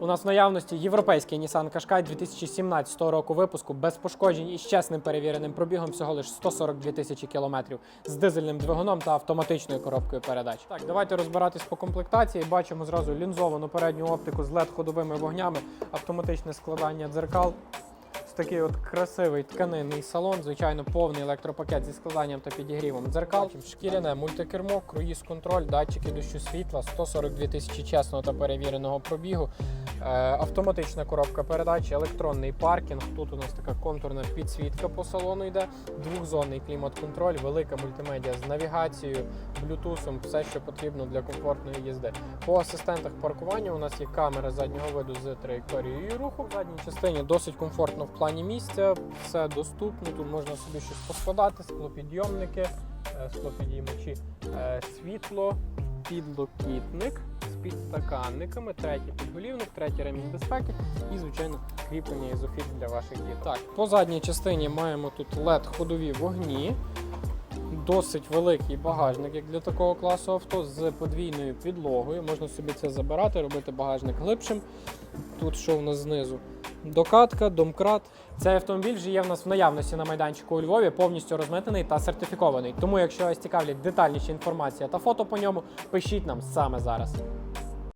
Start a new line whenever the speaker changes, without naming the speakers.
У нас в наявності європейський Nissan Qashqai 2017 року випуску без пошкоджень і з чесним перевіреним пробігом всього лише 142 тисячі кілометрів з дизельним двигуном та автоматичною коробкою передач. Так, давайте розбиратись по комплектації. Бачимо зразу лінзовану передню оптику з led ходовими вогнями, автоматичне складання дзеркал. Такий от красивий тканинний салон, звичайно, повний електропакет зі складанням та підігрівом дзеркал. Шкіряне мультикермо, круїз-контроль, датчики дощу світла, 142 тисячі чесного та перевіреного пробігу, е, автоматична коробка передач, електронний паркінг. Тут у нас така контурна підсвітка по салону йде, двохзонний клімат-контроль, велика мультимедіа з навігацією, блютусом, все, що потрібно для комфортної їзди. По асистентах паркування у нас є камера заднього виду з траєкторією руху. В задній частині досить комфортно в плані місця, все доступно. Тут можна собі щось поскладати, склопідйомники, е, склопідіймачі, е, світло, підлокітник з підстаканниками, третій підголівник, третій ремінь безпеки і, звичайно, кріплення ізофіт для ваших дітей. Так, по задній частині маємо тут LED ходові вогні. Досить великий багажник, як для такого класу авто, з подвійною підлогою. Можна собі це забирати, робити багажник глибшим. Тут що в нас знизу? Докатка, домкрат. Цей автомобіль вже є в нас в наявності на майданчику у Львові, повністю розмитений та сертифікований. Тому, якщо вас цікавлять детальніші інформація та фото по ньому, пишіть нам саме зараз.